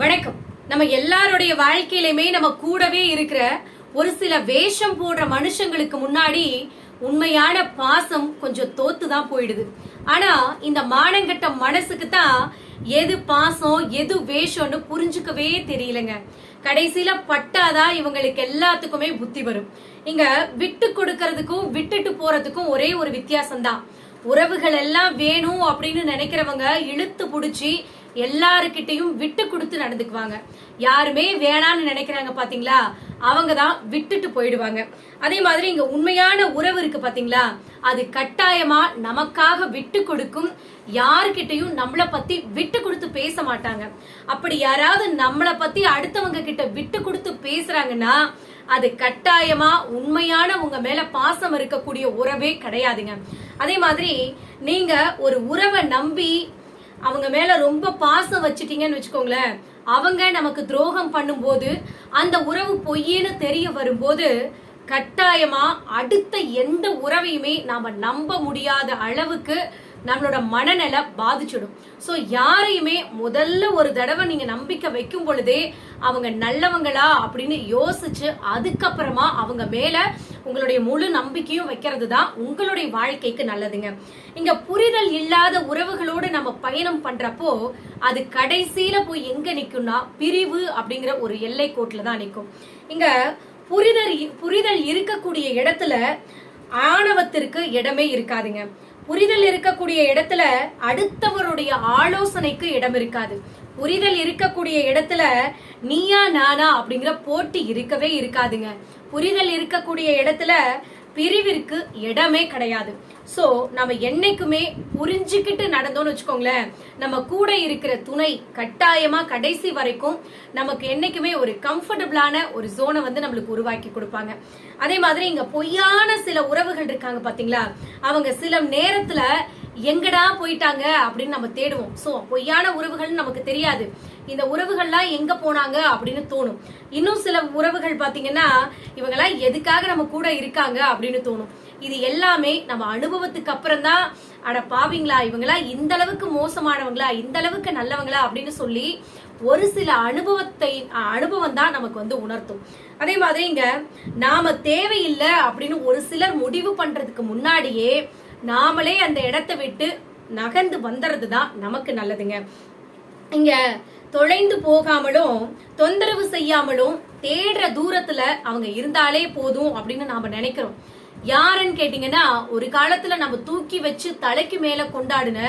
வணக்கம். நம்ம எல்லாருடைய வாழ்க்கையிலுமே நம்ம கூடவே இருக்கிற ஒரு சில வேஷம் போடுற மனுஷங்களுக்கு முன்னாடி உண்மையான பாசம் கொஞ்சம் தோத்து தான் போயிடுது. ஆனா இந்த மானங்கட்ட மனசுக்கு தான் எது பாசம் எது வேஷம்னு புரிஞ்சுக்கவே தெரியலங்க. கடைசியில பட்டாதான் இவங்களுக்கு எல்லாத்துக்குமே புத்தி வரும். இங்க விட்டு கொடுக்கறதுக்கும் விட்டுட்டு போறதுக்கும் ஒரே ஒரு வித்தியாசம் தான் உறவுகள் எல்லாம் வேணும் அப்படின்னு நினைக்கிறவங்க இழுத்து புடிச்சு எல்லாருக்கிட்டையும் விட்டு கொடுத்து நடந்துக்குவாங்க. யாருமே வேணான்னு நினைக்கிறாங்க பாத்தீங்களா? அவங்க தான் விட்டுட்டு போயிடுவாங்க. அதே மாதிரி இங்க உண்மையான உறவு இருக்கு பாத்தீங்களா? அது கட்டாயமா நமக்காக விட்டு கொடுக்கும். யாருக்கிட்டையும் நம்மளை பத்தி விட்டு கொடுத்து பேச மாட்டாங்க. அப்படி யாராவது நம்மளை பத்தி அடுத்தவங்க கிட்ட விட்டு கொடுத்து பேசுறாங்கன்னா அது கட்டாயமா உண்மையான உங்க மேல பாசம் இருக்கக்கூடிய உறவே கிடையாதுங்க. அதே மாதிரி நீங்க ஒரு உறவை நம்பி அவங்க மேல ரொம்ப பாசம் வச்சிட்டீங்கன்னு வச்சுக்கோங்களேன். அவங்க நமக்கு துரோகம் பண்ணும்போது அந்த உறவு பொய்யேன்னு தெரிய வரும்போது கட்டாயமா அடுத்த எந்த உறவையுமே நாம நம்ப முடியாத அளவுக்கு நம்மளோட மனநிலை பாதிச்சிடும். ஸோ யாரையுமே முதல்ல ஒரு தடவை நீங்கள் நம்பிக்கை வைக்கும் பொழுதே அவங்க நல்லவங்களா அப்படின்னு யோசிச்சு அதுக்கப்புறமா அவங்க மேல உங்களுடைய முழு நம்பிக்கையும் வைக்கிறது தான் உங்களுடைய வாழ்க்கைக்கு நல்லதுங்க. இங்கே புரிதல் இல்லாத உறவுகளோடு நம்ம பயணம் பண்றப்போ அது கடைசியில போய் எங்கே நிற்கும்னா பிரிவு அப்படிங்கிற ஒரு எல்லை கோட்டில் தான் நிற்கும் இங்க புரிதல் புரிதல் இருக்கக்கூடிய இடத்துல ஆணவத்திற்கு இடமே இருக்காதுங்க. புரிதல் இருக்கக்கூடிய இடத்துல அடுத்தவருடைய ஆலோசனைக்கு இடம் இருக்காது. புரிதல் இருக்கக்கூடிய இடத்துல நீயா நானா அப்படிங்கிற போட்டி இருக்கவே இருக்காதுங்க. புரிதல் இருக்கக்கூடிய இடத்துல பிரிவிற்கு இடமே கிடையாது. சோ நம்ம என்னைக்குமே புரிஞ்சுக்கிட்டு நடந்தோம்னு வச்சுக்கோங்களேன். நம்ம கூட இருக்கிற துணை கட்டாயமா கடைசி வரைக்கும் நமக்கு என்னைக்குமே ஒரு கம்ஃபர்டபுளான ஒரு ஜோனை வந்து நம்மளுக்கு உருவாக்கி கொடுப்பாங்க. அதே மாதிரி இங்க பொய்யான சில உறவுகள் இருக்காங்க பாத்தீங்களா? அவங்க சில நேரத்துல எங்கடா போயிட்டாங்க அப்படின்னு நம்ம தேடுவோம். சோ பொய்யான உறவுகள் நமக்கு தெரியாது. இந்த உறவுகள்லாம் எங்க போனாங்க அப்படின்னு தோணும். இன்னும் சில உறவுகள் பாத்தீங்கன்னா இவங்கெல்லாம் எதுக்காக நம்ம கூட இருக்காங்க அப்படின்னு தோணும். இது எல்லாமே நம்ம அனுபவத்துக்கு அப்புறம் தான். அட பாவிங்களா இவங்களா இந்த அளவுக்கு மோசமானவங்களா இந்த அளவுக்கு நல்லவங்களா அப்படின்னு சொல்லி ஒரு சில அனுபவத்தை அனுபவம் தான் நமக்கு வந்து உணர்த்தும். அதே மாதிரி இங்க நாம தேவையில்லை அப்படின்னு ஒரு சிலர் முடிவு பண்றதுக்கு முன்னாடியே நாமளே அந்த இடத்தை விட்டு நகர்ந்து வந்துறது தான் நமக்கு நல்லதுங்க. இங்க தொலைந்து போகாமலும் தொந்தரவு செய்யாமலும் தேடுற தூரத்துல அவங்க இருந்தாலே போதும் அப்படின்னு நாம நினைக்கிறோம். யாருன்னு கேட்டீங்கன்னா ஒரு காலத்துல நம்ம தூக்கி வச்சு தலைக்கு மேல கொண்டாடின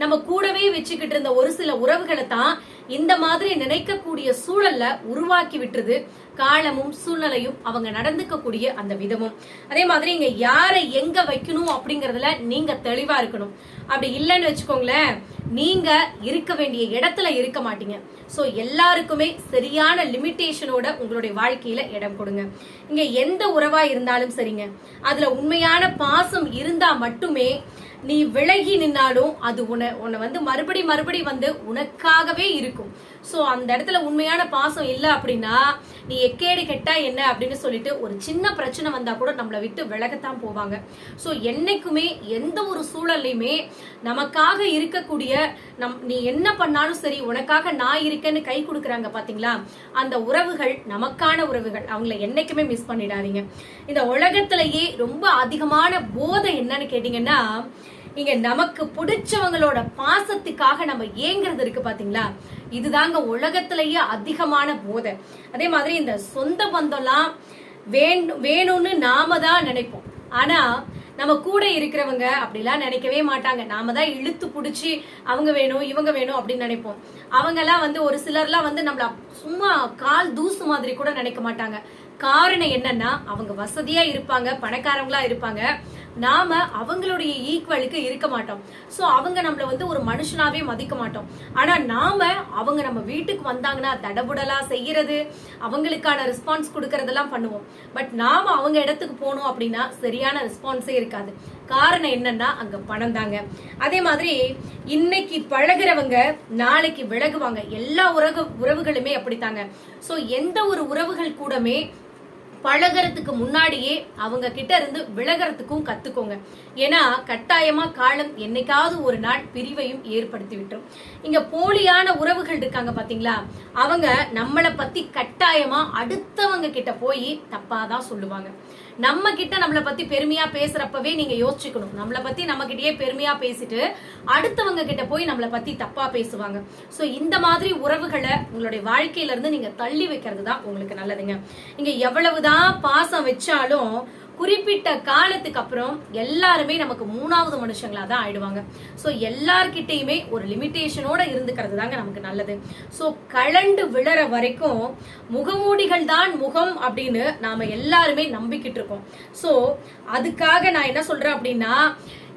நம்ம கூடவே வச்சுக்கிட்டு இருந்த ஒரு சில உறவுகளை தான் இந்த மாதிரி நினைக்கக்கூடிய சூழல்ல உருவாக்கி விட்டுருது. காலமும் சூழ்நிலையும் அவங்க நடந்துக்கக்கூடிய அந்த விதமும். அதே மாதிரி இங்க யாரை எங்க வைக்கணும் அப்படிங்கறதுல நீங்க தெளிவா இருக்கணும். அப்படி இல்லைன்னு வச்சுக்கோங்களேன் நீங்க இருக்க வேண்டிய இடத்துல இருக்க மாட்டீங்க. சோ எல்லாருக்குமே சரியான லிமிட்டேஷனோட உங்களுடைய வாழ்க்கையில இடம் கொடுங்க. இங்க எந்த உறவா இருந்தாலும் சரிங்க. அதுல உண்மையான பாசம் இருந்தா மட்டுமே நீ விலகி நின்னாலும் அது உன உன்னை வந்து மறுபடி மறுபடி வந்து உனக்காகவே இருக்கும். ஸோ அந்த இடத்துல உண்மையான பாசம் இல்லை அப்படின்னா நீ எக்கேடு கெட்டா என்ன அப்படின்னு சொல்லிட்டு ஒரு சின்ன பிரச்சனை வந்தா கூட நம்மளை விட்டு விலகத்தான் போவாங்க. ஸோ என்னைக்குமே எந்த ஒரு சூழல்லையுமே நமக்காக இருக்கக்கூடிய நம் நீ என்ன பண்ணாலும் சரி உனக்காக நான் இருக்கேன்னு கை கொடுக்குறாங்க பாத்தீங்களா? அந்த உறவுகள் நமக்கான உறவுகள் அவங்கள என்னைக்குமே மிஸ் பண்ணிடாதீங்க. இந்த உலகத்திலேயே ரொம்ப அதிகமான போதை என்னன்னு கேட்டீங்கன்னா இங்க நமக்கு பிடிச்சவங்களோட பாசத்துக்காக நம்ம ஏங்குறது இருக்கு பாத்தீங்களா? இதுதாங்க உலகத்திலேயே அதிகமான போதை. அதே மாதிரி இந்த சொந்த பந்தம்லாம் வேணும் வேணும்னு நாம தான் நினைப்போம். ஆனா நம்ம கூட இருக்கிறவங்க அப்படிலாம் நினைக்கவே மாட்டாங்க. நாம தான் இழுத்து பிடிச்சி அவங்க வேணும் இவங்க வேணும் அப்படின்னு நினைப்போம். அவங்க எல்லாம் வந்து ஒரு சிலர்லாம் வந்து நம்மள சும்மா கால் தூசு மாதிரி கூட நினைக்க மாட்டாங்க. காரணம் என்னன்னா அவங்க வசதியா இருப்பாங்க பணக்காரங்களா இருப்பாங்க. நாம அவங்களுடைய ஈக்குவலுக்கு இருக்க மாட்டோம். ஸோ அவங்க நம்மளை வந்து ஒரு மனுஷனாவே மதிக்க மாட்டோம். ஆனா நாம அவங்க நம்ம வீட்டுக்கு வந்தாங்கன்னா தடபுடலா செய்யறது அவங்களுக்கான ரெஸ்பான்ஸ் கொடுக்கறதெல்லாம் பண்ணுவோம். பட் நாம அவங்க இடத்துக்கு போனோம் அப்படின்னா சரியான ரெஸ்பான்ஸே இருக்காது. காரணம் என்னன்னா அங்க பணம் தாங்க. அதே மாதிரி இன்னைக்கு பழகுறவங்க நாளைக்கு விலகுவாங்க. எல்லா உறவு உறவுகளுமே அப்படித்தாங்க. ஸோ எந்த ஒரு உறவுகள் கூடமே பழகறதுக்கு முன்னாடியே அவங்க கிட்ட இருந்து விலகறதுக்கும் கத்துக்கோங்க. ஏன்னா கட்டாயமா காலம் என்னைக்காவது ஒரு நாள் பிரிவையும் ஏற்படுத்தி விட்டுரும் இங்க போலியான உறவுகள் இருக்காங்க பாத்தீங்களா? அவங்க நம்மளை பத்தி கட்டாயமா அடுத்தவங்க கிட்ட போய் தப்பாதான் சொல்லுவாங்க. நம்ம கிட்ட நம்மளை பத்தி பெருமையா பேசுறப்பவே நீங்க யோசிச்சுக்கணும். நம்மளை பத்தி நம்ம கிட்டயே பெருமையா பேசிட்டு அடுத்தவங்க கிட்ட போய் நம்மளை பத்தி தப்பா பேசுவாங்க. சோ இந்த மாதிரி உறவுகளை உங்களுடைய வாழ்க்கையில இருந்து நீங்க தள்ளி வைக்கிறது தான் உங்களுக்கு நல்லதுங்க. இங்க எவ்வளவுதான் பாசம் வச்சாலும் குறிப்பிட்ட காலத்துக்கு அப்புறம் எல்லாருமே நமக்கு மூணாவது மனுஷங்களா தான் ஆயிடுவாங்க. ஸோ எல்லார்கிட்டையுமே ஒரு லிமிட்டேஷனோட இருந்துக்கிறது தாங்க நமக்கு நல்லது. ஸோ கலண்டு விழற வரைக்கும் முகமூடிகள் தான் முகம் அப்படின்னு நாம எல்லாருமே நம்பிக்கிட்டு இருக்கோம். ஸோ அதுக்காக நான் என்ன சொல்றேன் அப்படின்னா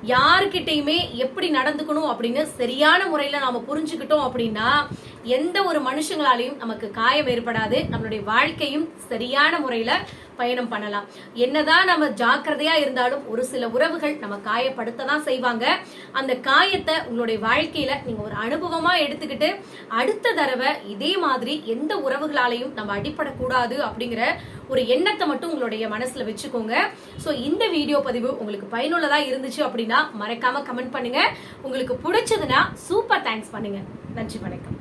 யாருக்கிட்டையுமே எப்படி நடந்துக்கணும் அப்படின்னு சரியான முறையில நாம புரிஞ்சுக்கிட்டோம் அப்படின்னா எந்த ஒரு மனுஷங்களாலையும் நமக்கு காயம் ஏற்படாது. நம்மளுடைய வாழ்க்கையும் சரியான முறையில பயணம் பண்ணலாம். என்னதான் நம்ம ஜாக்கிரதையா இருந்தாலும் ஒரு சில உறவுகள் நம்ம காயப்படுத்த தான் செய்வாங்க. அந்த காயத்தை உங்களுடைய வாழ்க்கையில நீங்க ஒரு அனுபவமா எடுத்துக்கிட்டு அடுத்த தடவை இதே மாதிரி எந்த உறவுகளாலையும் நம்ம அடிப்படக்கூடாது அப்படிங்கிற ஒரு எண்ணத்தை மட்டும் உங்களுடைய மனசுல வச்சுக்கோங்க. ஸோ இந்த வீடியோ பதிவு உங்களுக்கு பயனுள்ளதா இருந்துச்சு அப்படின்னா மறக்காம கமெண்ட் பண்ணுங்க. உங்களுக்கு பிடிச்சதுன்னா சூப்பர் தேங்க்ஸ் பண்ணுங்க. நன்றி வணக்கம்.